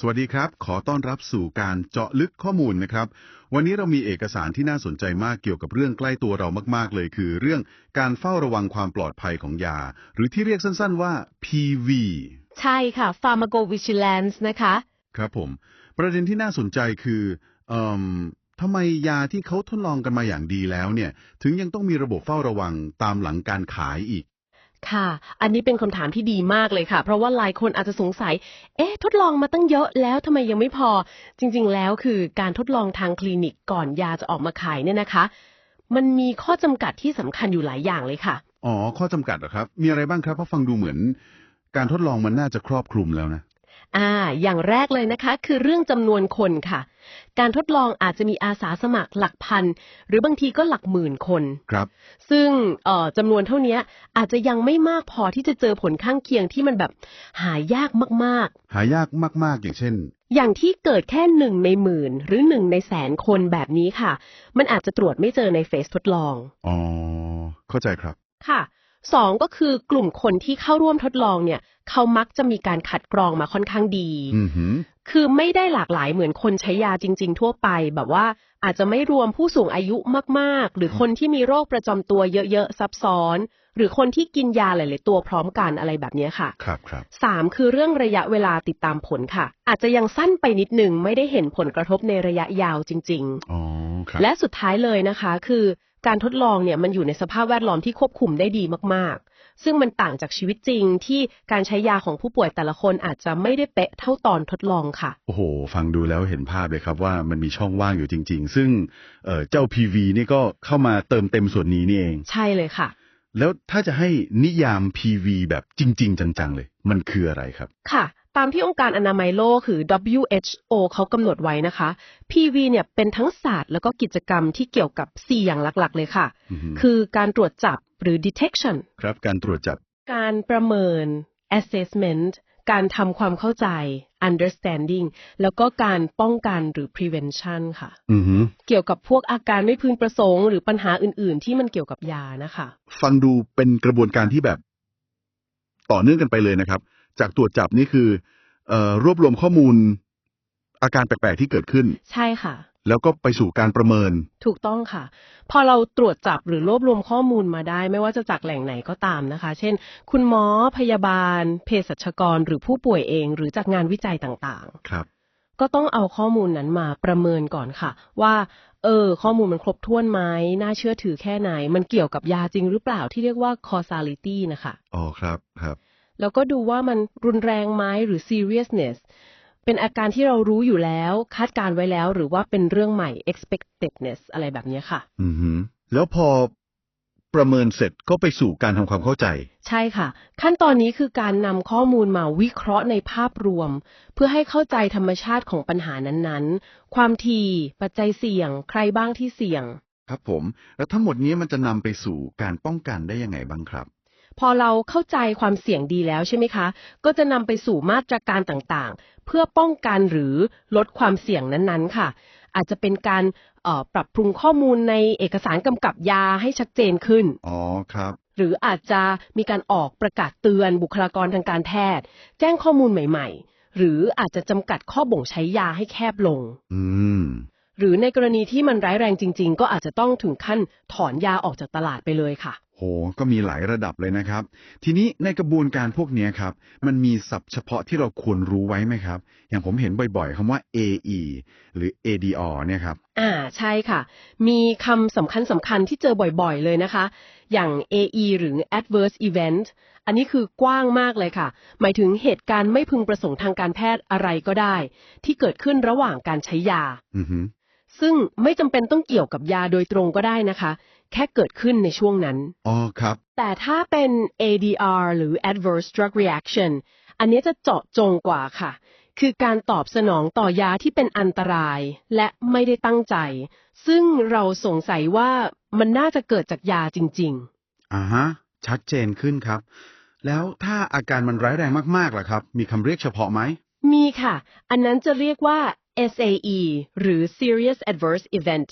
สวัสดีครับ ขอต้อนรับสู่การเจาะลึกข้อมูลนะครับ วันนี้เรามีเอกสารที่น่าสนใจมากเกี่ยวกับเรื่องใกล้ตัวเรามาก ๆ เลย คือเรื่องการเฝ้าระวังความปลอดภัยของยา หรือที่เรียกสั้น ๆ ว่า PV ใช่ค่ะ pharmacovigilance นะคะ ครับผม ประเด็นที่น่าสนใจคือเอ่มทำไมยาที่เขาทดลองกันมาอย่างดีแล้วเนี่ย ถึงยังต้องมีระบบเฝ้าระวังตามหลังการขายอีก ค่ะ อันนี้เป็นคำถามที่ดีมากเลยค่ะ เพราะว่าหลายคนอาจจะสงสัย เอ๊ะ ทดลองมาตั้งเยอะแล้วทำไมยังไม่พอ จริง ๆ แล้วคือการทดลองทางคลินิกก่อนยาจะออกมาขายเนี่ยนะคะ มันมีข้อจำกัดที่สำคัญอยู่หลายอย่างเลยค่ะ อ๋อ ข้อจำกัดเหรอครับ มีอะไรบ้างครับ เพราะฟังดูเหมือน การทดลองมันน่าจะครอบคลุมแล้วนะ อ่า อย่างแรกเลยนะคะ คือเรื่องจำนวนคนค่ะ การทดลองอาจจะมีอาสาสมัครหลักพัน หรือบางทีก็หลักหมื่นคนครับ ซึ่งเอ่อจำนวนเท่านี้อาจจะยังไม่มากพอที่จะเจอผลข้างเคียงที่มันแบบหายากมากหายากมากๆ อย่างเช่นๆอย่างที่เกิดแค่หนึ่งในหมื่น หรือหนึ่งในแสนคนแบบนี้ค่ะ มันอาจจะตรวจไม่เจอในเฟสทดลองอ๋อเข้าใจครับค่ะ สองก็คือกลุ่มคนที่เข้าร่วมทดลองเนี่ย เขามักจะมีการคัดกรองมาค่อนข้างดีอือหือคือไม่ได้หลากหลายเหมือนคนใช้ยาจริง ๆ ทั่วไป แบบว่าอาจจะไม่รวมผู้สูงอายุมากๆ หรือคนที่มีโรคประจำตัวเยอะๆ ซับซ้อน หรือคนที่กินยาหลาย ๆ ตัวพร้อมกันอะไรแบบเนี้ยค่ะ ครับครับสามคือเรื่องระยะเวลาติดตามผลค่ะ อาจจะยังสั้นไปนิดหนึ่งไม่ได้เห็นผลกระทบในระยะยาวจริง ๆ อ๋อ ครับ และสุดท้ายเลยนะคะ คือ การทดลองเนี่ยมันอยู่ในสภาพแวดล้อมที่ควบคุมได้ดีมากๆ ซึ่งมันต่างจากชีวิตจริงที่การใช้ยาของผู้ป่วยแต่ละคนอาจจะไม่ได้เป๊ะเท่าตอนทดลองค่ะ โอ้โห ฟังดูแล้วเห็นภาพเลยครับว่ามันมีช่องว่างอยู่จริง ๆ ซึ่งเอ่อเจ้า PV นี่ก็เข้ามาเติมเต็มส่วนนี้นี่เอง ใช่เลยค่ะแล้วถ้าจะให้นิยาม PV แบบจริง ๆ จัง ๆ เลย มันคืออะไรครับ ค่ะ ตามที่องค์การอนามัยโลกคือ WHO เขากำหนดไว้นะคะ PV เนี่ยเป็นทั้งศาสตร์แล้วก็กิจกรรมที่เกี่ยวกับ 4 อย่างหลักๆ เลยค่ะอือฮึคือการตรวจจับหรือ detection ครับการตรวจจับ การประเมิน assessment การทำความเข้าใจ understanding แล้วก็การป้องกันหรือ prevention ค่ะอือหือเกี่ยวกับพวกอาการไม่พึงประสงค์ หรือปัญหาอื่น ๆ ที่มันเกี่ยวกับยานะคะ ฟังดูเป็นกระบวนการที่แบบ ต่อเนื่องกันไปเลยนะครับ จากตรวจจับนี่คือเอ่อรวบรวมข้อมูลอาการแปลกๆที่เกิดขึ้น ใช่ค่ะ แล้วก็ไปสู่การประเมิน ถูกต้องค่ะ พอเราตรวจจับหรือรวบรวมข้อมูลมาได้ ไม่ว่าจะจากแหล่งไหนก็ตามนะคะ เช่น คุณหมอพยาบาลเภสัชกรหรือผู้ป่วยเอง หรือจากงานวิจัยต่างครับๆก็ต้องเอาข้อมูลนั้นมาประเมินก่อนค่ะ ว่า เออ ข้อมูลมันครบถ้วนไหมน่าเชื่อถือแค่ไหน มันเกี่ยวกับยาจริงหรือเปล่าที่เรียกว่า causality นะคะอ๋อครับครับ แล้วก็ดูว่ามันรุนแรงไหมหรือ seriousness เป็นอาการที่เรารู้อยู่แล้วคาดการไว้แล้ว หรือว่าเป็นเรื่องใหม่ expectedness อะไรแบบเนี้ยค่ะ อือหือแล้วพอประเมินเสร็จก็ไปสู่การทำความเข้าใจ ใช่ค่ะ ขั้นตอนนี้คือการนำข้อมูลมาวิเคราะห์ในภาพรวม เพื่อให้เข้าใจธรรมชาติของปัญหานั้นๆ ความถี่ปัจจัยเสี่ยง ใครบ้างที่เสี่ยง ครับผม แล้วทั้งหมดนี้มันจะนำไปสู่การป้องกันได้ยังไงบ้างครับ พอเราเข้าใจความเสี่ยงดีแล้วใช่ไหมคะ ก็จะนำไปสู่มาตรการต่างๆ เพื่อป้องกันหรือลดความเสี่ยงนั้นๆ ค่ะ อาจจะเป็นการเอ่อปรับปรุงข้อมูลในเอกสารกำกับยาให้ชัดเจนขึ้น อ๋อครับ หรืออาจจะมีการออกประกาศเตือนบุคลากรทางการแพทย์ แจ้งข้อมูลใหม่ๆ หรืออาจจะจำกัดข้อบ่งใช้ยาให้แคบลง อืมหรือในกรณีที่มันร้ายแรงจริง ๆ ก็อาจจะต้องถึงขั้นถอนยาออกจากตลาดไปเลยค่ะโห ก็มีหลายระดับเลยนะครับ ทีนี้ในกระบวนการพวกเนี้ยครับ มันมีศัพท์เฉพาะที่เราควรรู้ไว้ไหมครับ อย่างผมเห็นบ่อยๆคำว่า AE หรือ ADR เนี่ยครับ อ่า ใช่ค่ะ มีคำสำคัญสำคัญที่เจอบ่อยๆเลยนะคะ อย่าง AE หรือ adverse event อันนี้คือกว้างมากเลยค่ะ หมายถึงเหตุการณ์ไม่พึงประสงค์ทางการแพทย์อะไรก็ได้ ที่เกิดขึ้นระหว่างการใช้ยาอือหือซึ่งไม่จำเป็นต้องเกี่ยวกับยาโดยตรงก็ได้นะคะ แค่เกิดขึ้นในช่วงนั้น อ๋อครับ แต่ถ้าเป็น ADR หรือ adverse drug reaction อันนี้จะเจาะจงกว่าค่ะ คือการตอบสนองต่อยาที่เป็นอันตรายและไม่ได้ตั้งใจ ซึ่งเราสงสัยว่ามันน่าจะเกิดจากยาจริงอ่าฮะ ชัดเจนขึ้นครับ แล้วถ้าอาการมันร้ายแรงมากๆล่ะครับ มีคำเรียกเฉพาะไหมๆมีค่ะ อันนั้นจะเรียกว่า SAE หรือ serious adverse event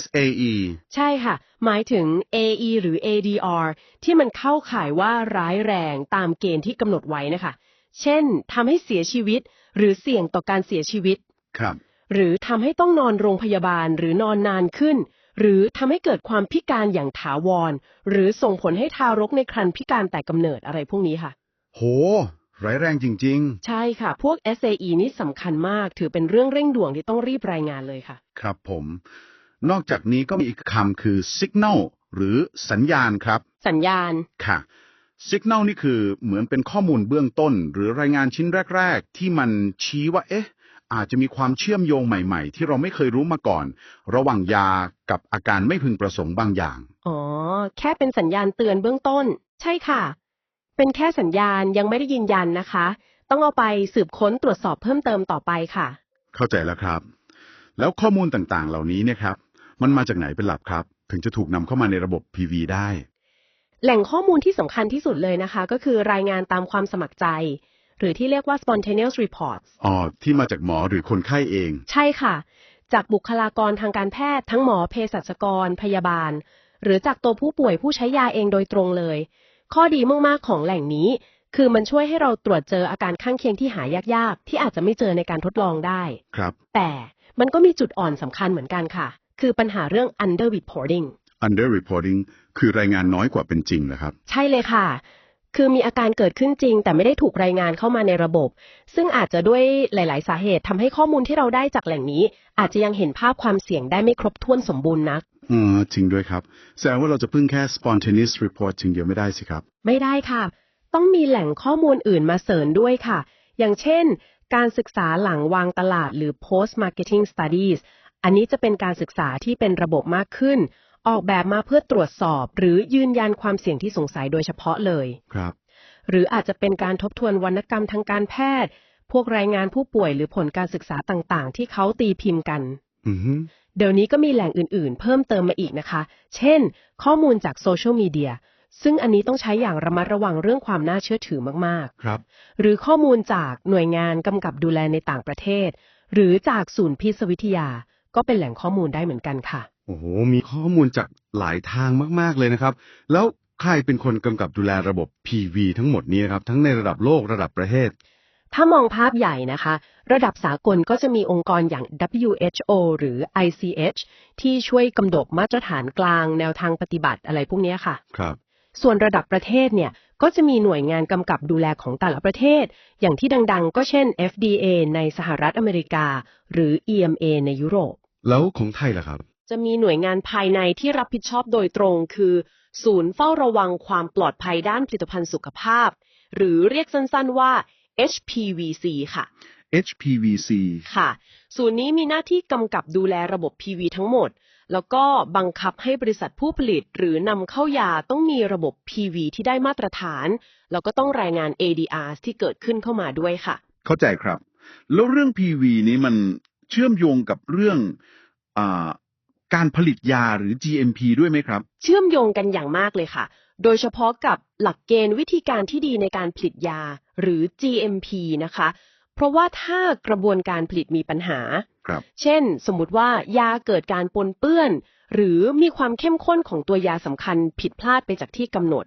SAE ใช่ค่ะ หมายถึง AE หรือ ADR ที่มันเข้าข่ายว่าร้ายแรงตามเกณฑ์ที่กำหนดไว้นะคะ เช่นทำให้เสียชีวิต หรือเสี่ยงต่อการเสียชีวิต ครับ หรือทำให้ต้องนอนโรงพยาบาลหรือนอนนานขึ้น หรือทำให้เกิดความพิการอย่างถาวร หรือส่งผลให้ทารกในครรภ์พิการแต่กำเนิดอะไรพวกนี้ค่ะ โห ร้ายแรงจริง ใช่ค่ะ พวก SAE นี่สำคัญมาก ถือเป็นเรื่องเร่งด่วนที่ต้องรีบรายงานเลยค่ะ ๆ ครับผม นอกจากนี้ก็มีอีกคำคือ signal หรือสัญญาณครับ สัญญาณค่ะ signal นี่คือเหมือนเป็นข้อมูลเบื้องต้น หรือรายงานชิ้นแรก ๆ ที่มันชี้ว่า เอ๊ะ อาจจะมีความเชื่อมโยงใหม่ ๆ ที่เราไม่เคยรู้มาก่อน ระหว่างยากับอาการไม่พึงประสงค์บางอย่าง อ๋อ แค่เป็นสัญญาณเตือนเบื้องต้น ใช่ค่ะ เป็นแค่สัญญาณยังไม่ได้ยืนยันนะคะ ต้องเอาไปสืบค้นตรวจสอบเพิ่มเติมต่อไปค่ะ เข้าใจแล้วครับ แล้วข้อมูลต่างๆ เหล่านี้เนี่ยครับ มันมาจากไหนเป็นหลักครับ ถึงจะถูกนำเข้ามาในระบบ PV ได้ แหล่งข้อมูลที่สำคัญที่สุดเลยนะคะ ก็คือรายงานตามความสมัครใจ หรือที่เรียกว่า spontaneous reports อ๋อที่มาจากหมอหรือคนไข้เอง ใช่ค่ะ จากบุคลากรทางการแพทย์ ทั้งหมอเภสัชกร พยาบาล หรือจากตัวผู้ป่วยผู้ใช้ยาเองโดยตรงเลย ข้อดีมากๆของแหล่งนี้ คือมันช่วยให้เราตรวจเจออาการข้างเคียงที่หายากๆ ที่อาจจะไม่เจอในการทดลองได้ ครับ แต่มันก็มีจุดอ่อนสำคัญเหมือนกันค่ะ คือปัญหาเรื่อง under reporting under reporting คือรายงานน้อยกว่าเป็นจริงนะครับ ใช่เลยค่ะ คือมีอาการเกิดขึ้นจริง แต่ไม่ได้ถูกรายงานเข้ามาในระบบ ซึ่งอาจจะด้วยหลาย ๆ สาเหตุทำให้ข้อมูลที่เราได้จากแหล่งนี้ อาจจะยังเห็นภาพความเสี่ยงได้ไม่ครบถ้วนสมบูรณ์นักอ๋อจริงด้วยครับ แสดงว่าเราจะพึ่งแค่ spontaneous reporting เดียวไม่ได้สิครับ ไม่ได้ค่ะ ต้องมีแหล่งข้อมูลอื่นมาเสริมด้วยค่ะ อย่างเช่น การศึกษาหลังวางตลาดหรือ post marketing studies อันนี้จะเป็นการศึกษาที่เป็นระบบมากขึ้น ออกแบบมาเพื่อตรวจสอบ หรือยืนยันความเสี่ยงที่สงสัยโดยเฉพาะเลยครับ หรืออาจจะเป็นการทบทวนวรรณกรรมทางการแพทย์ พวกรายงานผู้ป่วยหรือผลการศึกษาต่างๆ ที่เขาตีพิมพ์กันอือฮึเดี๋ยวนี้ก็มีแหล่งอื่นๆ เพิ่มเติมมาอีกนะคะ เช่น ข้อมูลจากโซเชียลมีเดียซึ่งอันนี้ต้องใช้อย่างระมัดระวังเรื่องความน่าเชื่อถือมากครับๆหรือข้อมูลจากหน่วยงานกำกับดูแลในต่างประเทศ หรือจากศูนย์พิษวิทยา ก็เป็นแหล่งข้อมูลได้เหมือนกันค่ะ โอ้โห มีข้อมูลจากหลายทางมาก ๆ เลยนะครับ แล้วใครเป็นคนกำกับดูแลระบบ PV ทั้งหมดนี้นะครับ ทั้งในระดับโลกระดับประเทศ ถ้ามองภาพใหญ่นะคะ ระดับสากลก็จะมีองค์กรอย่าง WHO หรือ ICH ที่ช่วยกำหนดมาตรฐานกลางแนวทางปฏิบัติอะไรพวกเนี้ยค่ะ ครับ ส่วนระดับประเทศเนี่ยก็จะมีหน่วยงานกำกับดูแลของแต่ละประเทศ อย่างที่ดังๆ ก็เช่น FDA ในสหรัฐอเมริกา หรือ EMA ในยุโรป แล้วของไทยล่ะครับ จะมีหน่วยงานภายในที่รับผิดชอบโดยตรงคือ ศูนย์เฝ้าระวังความปลอดภัยด้านผลิตภัณฑ์สุขภาพ หรือเรียกสั้นๆว่า HPVC ค่ะ HPVC ค่ะ ศูนย์นี้มีหน้าที่กำกับดูแลระบบ PV ทั้งหมด แล้วก็บังคับให้บริษัทผู้ผลิตหรือนำเข้ายาต้องมีระบบ PV ที่ได้มาตรฐาน แล้วก็ต้องรายงาน ADR ที่เกิดขึ้นเข้ามาด้วยค่ะ เข้าใจครับ แล้วเรื่อง PV นี้มัน เชื่อมโยงกับเรื่องอาการผลิตยาหรือ GMP ด้วยไหมครับ เชื่อมโยงกันอย่างมากเลยค่ะ โดยเฉพาะกับหลักเกณฑ์วิธีการที่ดีในการผลิตยาหรือ GMP นะคะ เพราะว่าถ้ากระบวนการผลิตมีปัญหาครับเช่น สมมุติว่ายาเกิดการปนเปื้อน หรือมีความเข้มข้นของตัวยาสำคัญผิดพลาดไปจากที่กำหนด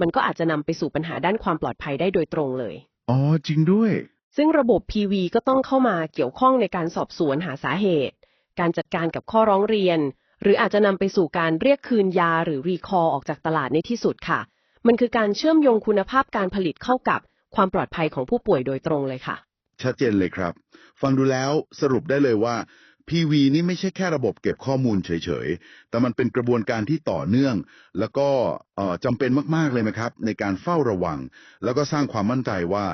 มันก็อาจจะนำไปสู่ปัญหาด้านความปลอดภัยได้โดยตรงเลย อ๋อ จริงด้วย ซึ่งระบบ PV ก็ต้องเข้ามาเกี่ยวข้องในการสอบสวนหาสาเหตุ การจัดการกับข้อร้องเรียน หรืออาจจะนำไปสู่การเรียกคืนยาหรือรีคอร์ออกจากตลาดในที่สุดค่ะ มันคือการเชื่อมโยงคุณภาพการผลิตเข้ากับความปลอดภัยของผู้ป่วยโดยตรงเลยค่ะ ชัดเจนเลยครับ ฟังดูแล้วสรุปได้เลยว่า PV นี่ไม่ใช่แค่ระบบเก็บข้อมูลเฉยๆ แต่มันเป็นกระบวนการที่ต่อเนื่อง แล้วก็จำเป็นมากๆเลยนะครับ ในการเฝ้าระวัง แล้วก็สร้างความมั่นใจว่า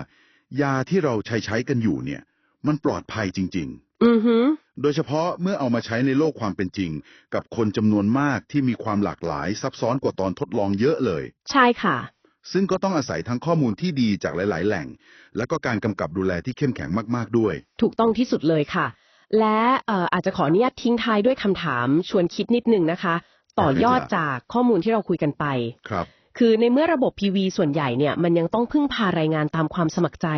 ยาที่เราใช้ใช้กันอยู่เนี่ย มันปลอดภัยจริงอือฮึๆโดยเฉพาะเมื่อเอามาใช้ในโลกความเป็นจริง กับคนจำนวนมากที่มีความหลากหลายซับซ้อนกว่าตอนทดลองเยอะเลย ใช่ค่ะ ซึ่งก็ต้องอาศัยทั้งข้อมูลที่ดีจากหลาย ๆ แหล่ง และก็การกำกับดูแลที่เข้มแข็งมาก ๆ ด้วย ถูกต้องที่สุดเลยค่ะ และเอ่ออาจจะขออนุญาตทิ้งท้ายด้วยคำถามชวนคิดนิดนึงนะคะ ต่อยอดจากข้อมูลที่เราคุยกันไป ครับ คือในเมื่อระบบ PV ส่วนใหญ่เนี่ยมันยังต้องพึ่งพารายงานตามความสมัครใจ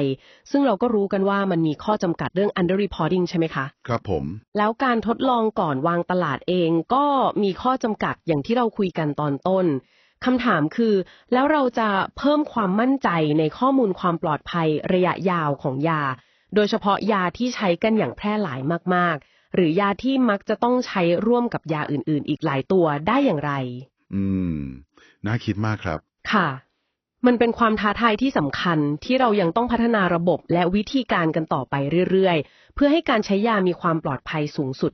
ซึ่งเราก็รู้กันว่ามันมีข้อจำกัดเรื่อง under reporting ใช่ไหมคะ ครับผม แล้วการทดลองก่อนวางตลาดเองก็มีข้อจำกัดอย่างที่เราคุยกันตอนต้นคำถามคือ แล้วเราจะเพิ่มความมั่นใจในข้อมูลความปลอดภัยระยะยาวของยา โดยเฉพาะยาที่ใช้กันอย่างแพร่หลายมาก ๆ หรือยาที่มักจะต้องใช้ร่วมกับยาอื่น ๆ อีกหลายตัวได้อย่างไร อืม น่าคิดมากครับ ค่ะ มันเป็นความท้าทายที่สำคัญที่เรายังต้องพัฒนาระบบและวิธีการกันต่อไปเรื่อยๆ เพื่อให้การใช้ยามีความปลอดภัยสูงสุด